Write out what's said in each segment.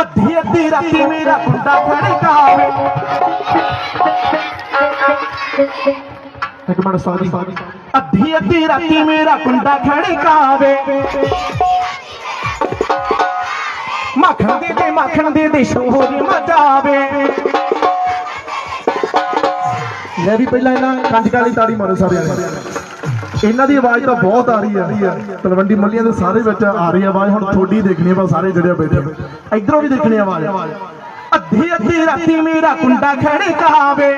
ਅੱਧੀ ਅੱਧੀ ਰਾਤੀ ਮੇਰਾ ਕੁੰਡਾ ਖੜਕਾਵੇ ਇੱਕ ਮਿੰਟ ਸਾਡੀ ਅੱਧੀ ਅੱਧੀ ਰਾਤੀ ਮੇਰਾ ਕੁੰਡਾ ਖੜਕਾਵੇ ਮੱਖਣ ਦੇ ਦੇ, ਮੱਖਣ ਦੇ ਦੇ ਸ਼ੋਰ ਮਚਾਵੇ। ਲੈ ਵੀ ਪਹਿਲਾਂ ਇਹਨਾਂ ਕੰਜ ਕਾਲੀ ਤਾੜੀ ਮਾਰੋ ਸਾਰਿਆਂ ਨੇ। ਇਹਨਾਂ ਦੀ ਆਵਾਜ਼ ਤਾਂ ਬਹੁਤ ਆ ਰਹੀ ਆ ਤਲਵੰਡੀ ਮੱਲੀਆਂ ਦੇ ਸਾਰੇ ਵਿੱਚ ਆ ਰਹੀ ਆਵਾਜ਼। ਹੁਣ ਥੋੜੀ ਦੇਖਣੀ ਆ ਸਾਰੇ ਜਿਹੜੇ ਬੈਠੇ ਇਧਰੋਂ ਵੀ ਦੇਖਣੀ ਆਵਾਜ਼। ਅੱਧੀ ਅੱਧੀ ਰਾਤੀ ਮੇਰਾ ਕੁੰਡਾ ਖੜਕਾਵੇ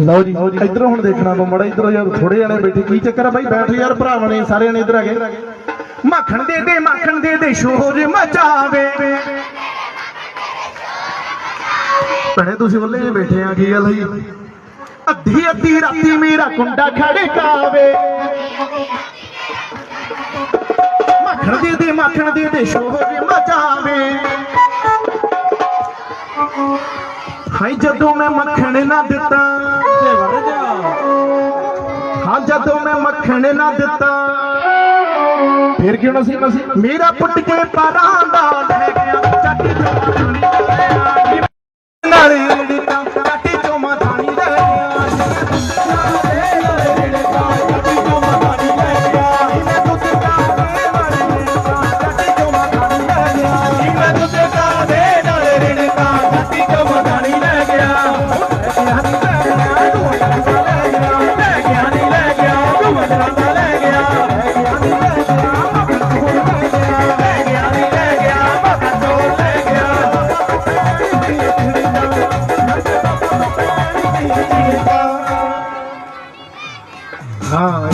ਲਓ ਜੀ, ਇਧਰੋਂ ਹੁਣ ਦੇਖਣਾ ਵਾ ਮੜਾ, ਇਧਰੋਂ ਯਾਰ ਥੋੜੇ ਜਣੇ ਬੈਠੇ। ਕੀ ਚੱਕਰ ਆ ਬਾਈ? ਬੈਠ ਯਾਰ, ਭਰਾਵਾਂ ਨੇ ਸਾਰਿਆਂ ਨੇ ਇਧਰ ਆ ਗਏ ਮੱਖਣ ਦੇ ਦੇ, ਮੱਖਣ ਦੇ ਦੇ, ਸ਼ੋਰ ਮਚਾਵੇ। ਭੈਣੇ, ਤੁਸੀਂ ਵੱਲੇ ਜਿਹੇ ਬੈਠੇ ਆ, ਕੀ ਗੱਲ ਹੋਈ ਅੱਧੀ ਅੱਧੀ ਰਾਤੀ ਮੇਰਾ ਕੁੰਡਾ ਖੜਕਾਵੇ ਮੱਖਣ ਦੇ ਦੇ ਮੱਖਣ ਦੇ ਦੇ ਸ਼ੋਰ ਮਚਾਵੇ। ਹਾਈ ਜਦੋਂ ਮੈਂ ਮੱਖਣ ਨਾ ਦਿੱਤਾ। ਹਾਂ ਜਦੋਂ ਮੈਂ ਮੱਖਣ ਨਾ ਦਿੱਤਾ। ਫਿਰ ਕਿਉਂ ਨਾ ਸੀ ਮੇਰਾ ਪੁੱਟ ਕੇ ਪਰਾਂ ਦਾ ਲੈ ਗਿਆ ਚੱਟ ਜਮਾਨੀ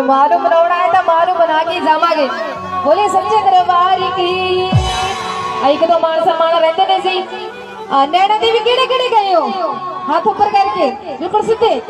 ਹਾਂ ਅੱਜ ਮਾਂ ਨੂੰ ਮਨਾਉਣਾ ਹੈ ਤਾਂ ਮਾਂ ਨੂੰ ਮਨਾ ਕੇ ਹੀ ਜਾਵਾਂਗੇ ਬੋਲੇ ਸੱਚੇ ਦਰਬਾਰ ਕੀ ਆ ਇੱਕ ਦੋ ਮਾਨ ਸਨਮਾਨ ਰਹਿੰਦੇ ਨੇ ਸੀ ਆ ਨੈਣਾ ਦੀ ਵੀ ਕਿਹੜੇ ਕਿਹੜੇ ਗਏ ਹੋ ਹੱਥ ਉੱਪਰ ਕਰਕੇ ਬਿਲਕੁਲ ਸਿੱਧੇ